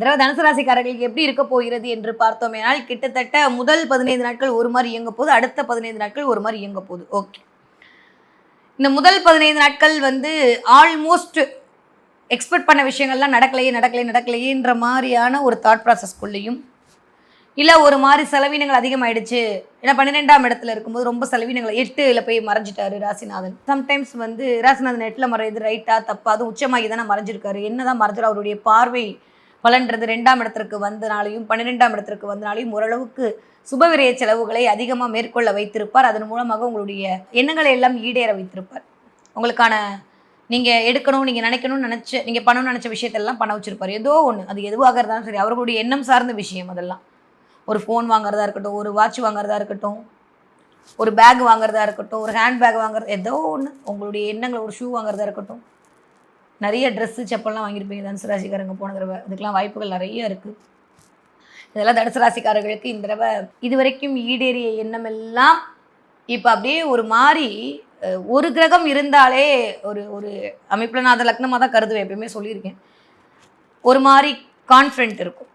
தடவை தனுசு ராசிக்காரர்களுக்கு எப்படி இருக்க போகிறது என்று பார்த்தோமேனால் கிட்டத்தட்ட முதல் பதினைந்து நாட்கள் ஒரு மாதிரி இயங்க போகுது அடுத்த பதினைந்து நாட்கள் ஒரு மாதிரி இயங்க போகுது. ஓகே இந்த முதல் பதினைந்து நாட்கள் வந்து ஆல்மோஸ்ட் எக்ஸ்பெக்ட் பண்ண விஷயங்கள்லாம் நடக்கலையே நடக்கலையே நடக்கலையேன்ற மாதிரியான ஒரு தாட் ப்ராசஸ்க்குள்ளேயும் இல்லை ஒரு மாதிரி செலவினங்கள் அதிகமாயிடுச்சு. ஏன்னா பன்னிரெண்டாம் இடத்துல இருக்கும்போது ரொம்ப செலவினங்கள் எட்டுல போய் மறைஞ்சிட்டாரு ராசிநாதன். சம்டைம்ஸ் வந்து ராசிநாதன் எட்டில் மறையுது ரைட்டாக தப்பா அதுவும் உச்சமாகி தானே மறைஞ்சிருக்காரு. என்னதான் மறைஞ்சிரு அவருடைய பார்வை பலன்றது ரெண்டாம் இடத்திற்கு வந்தனாலையும் பன்னிரெண்டாம் இடத்திற்கு வந்தனாலையும் ஓரளவுக்கு சுபவிரய செலவுகளை அதிகமாக மேற்கொள்ள வைத்திருப்பார். அதன் மூலமாக உங்களுடைய எண்ணங்களை எல்லாம் ஈடேற வைத்திருப்பார். உங்களுக்கான நீங்கள் எடுக்கணும் நீங்கள் நினைக்கணும்னு நினச்ச நீங்கள் பண்ணணும்னு நினச்ச விஷயத்தெல்லாம் பண்ண வச்சிருப்பார். ஏதோ ஒன்று அது எதுவாக இருந்தாலும் சரி அவர்களுடைய எண்ணம் சார்ந்த விஷயம் அதெல்லாம். ஒரு ஃபோன் வாங்குறதா இருக்கட்டும் ஒரு வாட்ச் வாங்குறதா இருக்கட்டும் ஒரு பேக் வாங்குறதா இருக்கட்டும் ஒரு ஹேண்ட் பேக் வாங்குறது ஏதோ ஒன்று உங்களுடைய எண்ணங்கள் ஒரு ஷூ வாங்குறதா இருக்கட்டும். நிறைய ட்ரெஸ்ஸு செப்பல்லாம் வாங்கியிருப்பீங்க. தனுசு ராசிக்காரங்க போன தடவை. அதுக்கெலாம் வாய்ப்புகள் நிறைய இருக்குது இதெல்லாம் தனுசு ராசிக்காரர்களுக்கு இந்த தடவை இது வரைக்கும் ஈடேறிய எண்ணமெல்லாம் இப்போ அப்படியே ஒரு மாதிரி ஒரு கிரகம் இருந்தாலே ஒரு ஒரு அமைப்பில் நான் அதை லக்னமாக தான் கருதுவேன். எப்பயுமே சொல்லியிருக்கேன். ஒரு மாதிரி கான்ஃபிடென்ட் இருக்கும்.